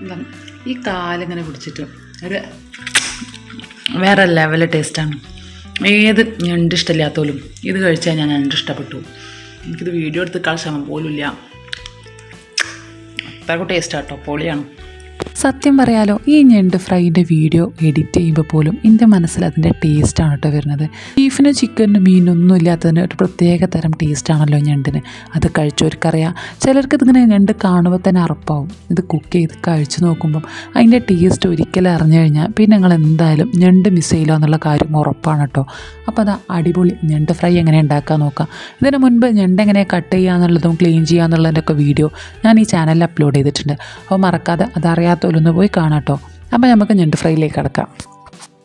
എന്താ ഈ കാലിങ്ങനെ പിടിച്ചിട്ട് ഒരു വേറെ ലെവൽ ടേസ്റ്റാണ് ഏത് ഞണ്ട് ഇഷ്ടമില്ലാത്തോലും ഇത് കഴിച്ചാൽ ഞാൻ ഞണ്ട് ഇഷ്ടപ്പെട്ടു. എനിക്കിത് വീഡിയോ എടുത്ത് ക്ഷമം പോലും ഇല്ല അത്രക്കും ടേസ്റ്റാട്ടോ പൊളിയാണ്. സത്യം പറയാലോ ഈ ഞണ്ട് ഫ്രൈന്റെ വീഡിയോ എഡിറ്റ് ചെയ്യുമ്പോൾ പോലും എന്റെ മനസ്സിൽ അതിന്റെ ടേസ്റ്റാണ് കേട്ടോ വരുന്നത്. ബീഫിനും ചിക്കനും മീനും മീനൊന്നും ഇല്ലാത്തതിന് ഒരു പ്രത്യേക തരം ടേസ്റ്റാണല്ലോ ഞണ്ടിന്. അത് കഴിച്ചവർക്കറിയാം. ചിലർക്ക് ഇതിങ്ങനെ ഞണ്ട് കാണുമ്പോൾ തന്നെ അറപ്പാവും. ഇത് കുക്ക് ചെയ്ത് കഴിച്ച് നോക്കുമ്പം അതിന്റെ ടേസ്റ്റ് ഒരിക്കലും അറിഞ്ഞു കഴിഞ്ഞാൽ പിന്നെ നിങ്ങൾ എന്തായാലും ഞണ്ട് മിസ് ചെയ്യില്ല എന്നുള്ള കാര്യം ഉറപ്പാണ് കേട്ടോ. അപ്പോൾ അത് അടിപൊളി ഞണ്ട് ഫ്രൈ എങ്ങനെ ഉണ്ടാക്കാൻ നോക്കാം. ഇതിന് മുൻപ് ഞണ്ട് എങ്ങനെ കട്ട് ചെയ്യുക എന്നുള്ളതും ക്ലീൻ ചെയ്യുക എന്നുള്ളതിന്റെയൊക്കെ വീഡിയോ ഞാൻ ഈ ചാനലിൽ അപ്ലോഡ് ചെയ്തിട്ടുണ്ട്. അപ്പോൾ മറക്കാതെ അതറിയാത്തവരൊന്ന് പോയി കാണാം കേട്ടോ അപ്പോൾ നമുക്ക് ഞണ്ട് ഫ്രൈയിലേക്ക് കിടക്കാം.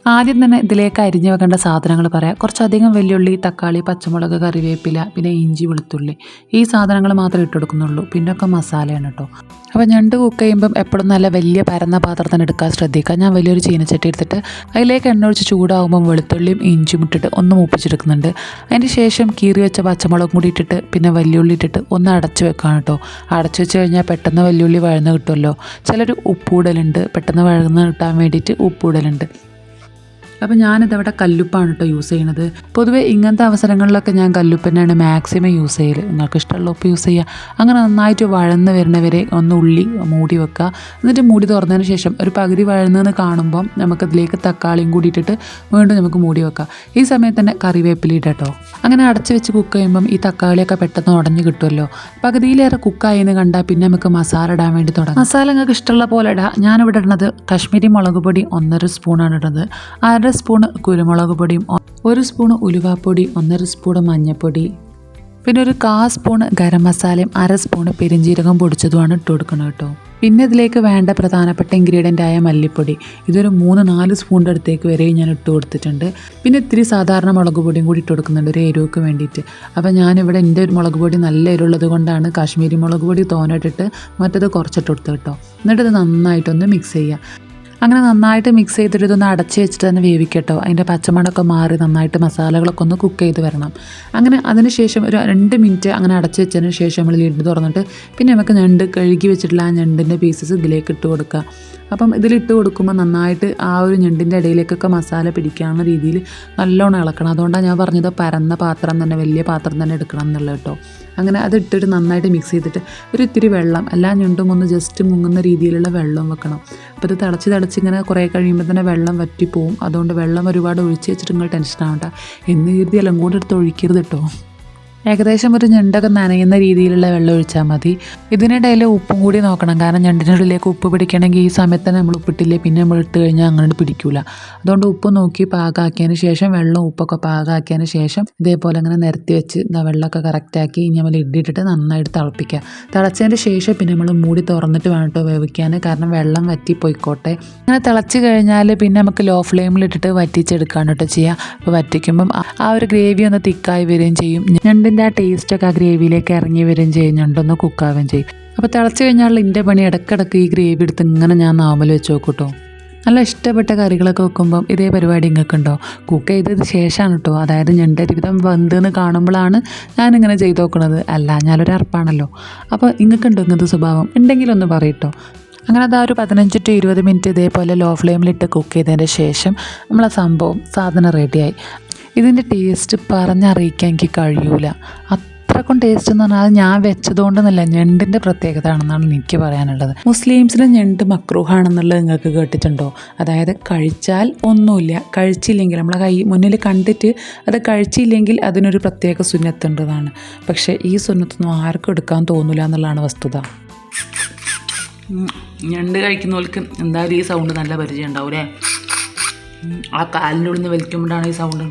ആദ്യം തന്നെ ഇതിലേക്ക് അരിഞ്ഞു വെക്കേണ്ട സാധനങ്ങൾ പറയാം. കുറച്ചധികം വെല്ലുള്ളി തക്കാളി പച്ചമുളക് കറിവേപ്പില പിന്നെ ഇഞ്ചി വെളുത്തുള്ളി. ഈ സാധനങ്ങൾ മാത്രമേ ഇട്ടെടുക്കുന്നുള്ളൂ പിന്നെ പിന്നൊക്കെ മസാലയാണ് കേട്ടോ അപ്പോൾ ഞണ്ട് കുക്ക് ചെയ്യുമ്പം എപ്പോഴും നല്ല വലിയ പരന്ന പാത്രത്തിന് എടുക്കാൻ ശ്രദ്ധിക്കുക. ഞാൻ വലിയൊരു ചീനച്ചട്ടി എടുത്തിട്ട് അതിലേക്ക് എണ്ണ ഒഴിച്ച് ചൂടാകുമ്പം വെളുത്തുള്ളിയും ഇഞ്ചിയും ഇട്ടിട്ട് ഒന്ന് മൂപ്പിച്ചെടുക്കുന്നുണ്ട്. അതിന് ശേഷം കീറി വെച്ച പച്ചമുളകും കൂടി ഇട്ടിട്ട് പിന്നെ വലിയുള്ളി ഇട്ടിട്ട് ഒന്ന് അടച്ച് വെക്കുകയാണ് കേട്ടോ അടച്ച് വെച്ച് കഴിഞ്ഞാൽ പെട്ടെന്ന് വലിയുള്ളി വഴന്ന് കിട്ടുമല്ലോ. ചിലർ ഉപ്പൂടലുണ്ട് പെട്ടെന്ന് വഴന്ന് കിട്ടാൻ വേണ്ടിയിട്ട് ഉപ്പൂടലുണ്ട് അപ്പോൾ ഞാനിതവിടെ കല്ലുപ്പാണ് കേട്ടോ യൂസ് ചെയ്യണത്. പൊതുവേ ഇങ്ങനത്തെ അവസരങ്ങളിലൊക്കെ ഞാൻ കല്ലുപ്പ് തന്നെയാണ് മാക്സിമം യൂസ് ചെയ്യൽ നിങ്ങൾക്ക് ഇഷ്ടമുള്ള ഉപ്പ് യൂസ് ചെയ്യുക അങ്ങനെ നന്നായിട്ട് വഴന്ന് വരുന്നവരെ ഒന്ന് ഉള്ളി മൂടി വെക്കുക. എന്നിട്ട് മൂടി തുറന്നതിന് ശേഷം ഒരു പകുതി വഴന്നെന്ന് കാണുമ്പം നമുക്കതിലേക്ക് തക്കാളിയും കൂടി ഇട്ടിട്ട് വീണ്ടും നമുക്ക് മൂടി വെക്കാം. ഈ സമയത്ത് തന്നെ കറിവേപ്പില കേട്ടോ അങ്ങനെ അടച്ച് വെച്ച് കുക്ക് ചെയ്യുമ്പം ഈ തക്കാളിയൊക്കെ പെട്ടെന്ന് ഉടഞ്ഞ് കിട്ടുമല്ലോ പകുതിയിലേറെ കുക്കായെന്ന് കണ്ടാൽ പിന്നെ നമുക്ക് മസാല ഇടാൻ വേണ്ടി തുടങ്ങാം. മസാല നിങ്ങൾക്ക് ഇഷ്ടമുള്ള പോലെ ഇടാം. ഞാനിവിടെ ഇടുന്നത് കശ്മീരി മുളക് പൊടി ഒന്നര സ്പൂണാണ് ഇടുന്നത്. അര സ്പൂണ് കുരുമുളക് പൊടിയും ഒരു സ്പൂൺ ഉലുവാപ്പൊടി ഒന്നര സ്പൂൺ മഞ്ഞൾപ്പൊടി പിന്നെ ഒരു കാ സ്പൂൺ ഗരം മസാലയും അര സ്പൂൺ പെരിഞ്ജീരകം പൊടിച്ചതുമാണ് ഇട്ട് കൊടുക്കുന്നത് കേട്ടോ. പിന്നെ ഇതിലേക്ക് വേണ്ട പ്രധാനപ്പെട്ട ഇൻഗ്രീഡിയന്റ് ആയ മല്ലിപ്പൊടി. ഇതൊരു മൂന്ന് നാല് സ്പൂണിന്റെ അടുത്തേക്ക് വരെയും ഞാൻ ഇട്ട് കൊടുത്തിട്ടുണ്ട്. പിന്നെ ഇത്തിരി സാധാരണ മുളക് പൊടിയും കൂടി ഇട്ട് കൊടുക്കുന്നുണ്ട് ഒരു എരിവൊക്കെ വേണ്ടിയിട്ട്. അപ്പോൾ ഞാനിവിടെ എന്റെ ഒരു മുളക് പൊടി നല്ല എരിവുള്ളത് കൊണ്ടാണ് കാശ്മീരി മുളക് പൊടി തോന്നിട്ടിട്ട് മറ്റത് കുറച്ചിട്ട് കൊടുത്തു കേട്ടോ. എന്നിട്ട് ഇത് നന്നായിട്ടൊന്ന് മിക്സ് ചെയ്യുക. അങ്ങനെ നന്നായിട്ട് മിക്സ് ചെയ്തിട്ട് ഇതൊന്ന് അടച്ച് വെച്ചിട്ട് തന്നെ വേവിക്കട്ടോ. അതിന്റെ പച്ചമണമൊക്കെ മാറി നന്നായിട്ട് മസാലകളൊക്കെ ഒന്ന് കുക്ക് ചെയ്ത് വരണം. അങ്ങനെ അതിന് ശേഷം ഒരു രണ്ട് മിനിറ്റ് അങ്ങനെ അടച്ച് വെച്ചതിന് ശേഷം നമ്മൾ ലിഡ് തുറന്നിട്ട് പിന്നെ നമുക്ക് ഞണ്ട് കഴുകി വെച്ചിട്ടുള്ള ആ ഞണ്ടിന്റെ പീസസ് ഇതിലേക്ക് ഇട്ട് കൊടുക്കുക. അപ്പം ഇതിലിട്ട് കൊടുക്കുമ്പോൾ നന്നായിട്ട് ആ ഒരു ഞണ്ടിന്റെ ഇടയിലേക്കൊക്കെ മസാല പിടിക്കാവുന്ന രീതിയിൽ നല്ലോണം ഇളക്കണം. അതുകൊണ്ടാണ് ഞാൻ പറഞ്ഞത് പരന്ന പാത്രം തന്നെ വലിയ പാത്രം തന്നെ എടുക്കണം എന്നുള്ളത് കേട്ടോ. അങ്ങനെ അത് ഇട്ടിട്ട് നന്നായിട്ട് മിക്സ് ചെയ്തിട്ട് ഒരു ഇത്തിരി വെള്ളം എല്ലാ ഞണ്ടും ഒന്ന് ജസ്റ്റ് മുങ്ങുന്ന രീതിയിലുള്ള വെള്ളം വെക്കണം. അപ്പോൾ ഇത് തിളച്ച് തിളച്ച് ഇങ്ങനെ കുറേ കഴിയുമ്പോൾ തന്നെ വെള്ളം വറ്റിപ്പോവും. അതുകൊണ്ട് വെള്ളം ഒരുപാട് ഒഴിച്ച് വെച്ചിട്ട് നിങ്ങൾ ടെൻഷൻ ആവണ്ട. എന്ന് കരുതി എല്ലാം കൂടെ എടുത്ത് ഒഴിക്കരുത് കേട്ടോ. ഏകദേശം ഒരു ഞണ്ടൊക്കെ നനയുന്ന രീതിയിലുള്ള വെള്ളം ഒഴിച്ചാൽ മതി. ഇതിനിടയിൽ ഉപ്പും കൂടി നോക്കണം. കാരണം ഞണ്ടിന്റെ ഉള്ളിലേക്ക് ഉപ്പ് പിടിക്കണമെങ്കിൽ ഈ സമയത്ത് നമ്മൾ ഉപ്പിട്ടില്ലേ പിന്നെ നമ്മൾ ഇട്ട് കഴിഞ്ഞാൽ അങ്ങനെ പിടിക്കൂല. അതുകൊണ്ട് ഉപ്പ് നോക്കി പാകാക്കിയതിന് ശേഷം വെള്ളം ഉപ്പൊക്കെ പാകാക്കിയതിന് ശേഷം ഇതേപോലെ അങ്ങനെ നിരത്തി വെച്ച് വെള്ളമൊക്കെ കറക്റ്റാക്കി ഇനി നമ്മൾ ഇടിയിട്ടിട്ട് നന്നായിട്ട് തിളപ്പിക്കുക. തിളച്ചതിന് ശേഷം പിന്നെ നമ്മൾ മൂടി തുറന്നിട്ട് വേണം വേവിക്കാൻ. കാരണം വെള്ളം വറ്റി പോയിക്കോട്ടെ അങ്ങനെ തിളച്ച് കഴിഞ്ഞാൽ പിന്നെ നമുക്ക് ലോ ഫ്ലെയിമിൽ ഇട്ടിട്ട് വറ്റിച്ചെടുക്കാണ് കേട്ടോ ചെയ്യുക. അപ്പോൾ വറ്റിക്കുമ്പം ആ- ഒരു ഗ്രേവി ഒന്ന് തിക്കായി വരികയും ചെയ്യും. ഞണ്ടിന്റെ ആ ടേസ്റ്റൊക്കെ ആ ഗ്രേവിയിലേക്ക് ഇറങ്ങി വരികയും ചെയ്യും. ഞണ്ടൊന്ന് കുക്കാവുകയും ചെയ്യും. അപ്പോൾ തിളച്ച് കഴിഞ്ഞാൽ എന്റെ പണി ഇടയ്ക്കിടയ്ക്ക് ഈ ഗ്രേവി എടുത്ത് ഇങ്ങനെ ഞാൻ നാമൽ വെച്ച് നോക്കൂട്ടോ നല്ല ഇഷ്ടപ്പെട്ട കറികളൊക്കെ വെക്കുമ്പം ഇതേ പരിപാടി നിങ്ങൾക്ക് ഉണ്ടോ കുക്ക് ചെയ്തത് ശേഷമാണ് കേട്ടോ അതായത് ഞണ്ട് ഒരുവിധം വെന്തെന്ന് കാണുമ്പോഴാണ് ഞാനിങ്ങനെ ചെയ്തു നോക്കുന്നത് അല്ല ഞാനൊരു അർപ്പാണല്ലോ അപ്പോൾ നിങ്ങൾക്കുണ്ടോ ഇങ്ങനത്തെ സ്വഭാവം? ഉണ്ടെങ്കിലൊന്ന് പറയട്ടോ. അങ്ങനെ അതാ ഒരു പതിനഞ്ച് ടു ഇരുപത് മിനിറ്റ് ഇതേപോലെ ലോ ഫ്ലെയിമിലിട്ട് കുക്ക് ചെയ്തതിന്റെ ശേഷം നമ്മളെ സംഭവം സാധനം റെഡിയായി ഇതിന്റെ ടേസ്റ്റ് പറഞ്ഞറിയിക്കാൻ എനിക്ക് കഴിയൂല. അത്രക്കും ടേസ്റ്റ് എന്ന് പറഞ്ഞാൽ അത് ഞാൻ വെച്ചതുകൊണ്ടെന്നല്ല ഞണ്ടിന്റെ പ്രത്യേകത ആണെന്നാണ് എനിക്ക് പറയാനുള്ളത്. മുസ്ലിംസിന് ഞണ്ട് മക്രൂഹാണെന്നുള്ളത് നിങ്ങൾക്ക് കേട്ടിട്ടുണ്ടോ? അതായത് കഴിച്ചാൽ ഒന്നുമില്ല കഴിച്ചില്ലെങ്കിൽ നമ്മളെ കൈ മുന്നിൽ കണ്ടിട്ട് അത് കഴിച്ചില്ലെങ്കിൽ അതിനൊരു പ്രത്യേക സുന്നത്തുണ്ടെന്നാണ് പക്ഷേ ഈ സുന്നത്തൊന്നും ആർക്കും എടുക്കാൻ തോന്നില്ല എന്നുള്ളതാണ് വസ്തുത. ഞണ്ട് കഴിക്കുന്നവർക്ക് എന്തായാലും ഈ സൗണ്ട് നല്ല പരിചയം ഉണ്ടാവും അല്ലേ ആ കാലിന്റെ ഉള്ളിൽ നിന്ന് വലിക്കുമ്പോഴാണ് ഈ സൗണ്ട്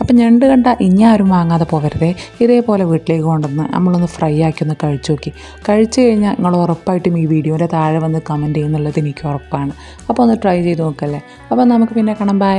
അപ്പം ഞണ്ട് കണ്ട ഇനി ആരും വാങ്ങാതെ പോകരുതേ. ഇതേപോലെ വീട്ടിലേക്ക് കൊണ്ടുവന്ന് നമ്മളൊന്ന് ഫ്രൈ ആക്കി ഒന്ന് കഴിച്ചു നോക്കി. കഴിച്ചു കഴിഞ്ഞാൽ നിങ്ങൾ ഉറപ്പായിട്ടും ഈ വീഡിയോയുടെ താഴെ വന്ന് കമന്റ് ചെയ്യുന്നുള്ളത് എനിക്ക് ഉറപ്പാണ്. അപ്പോൾ ഒന്ന് ട്രൈ ചെയ്ത് നോക്കല്ലേ. അപ്പോൾ നമുക്ക് പിന്നെ കാണാം. ബൈ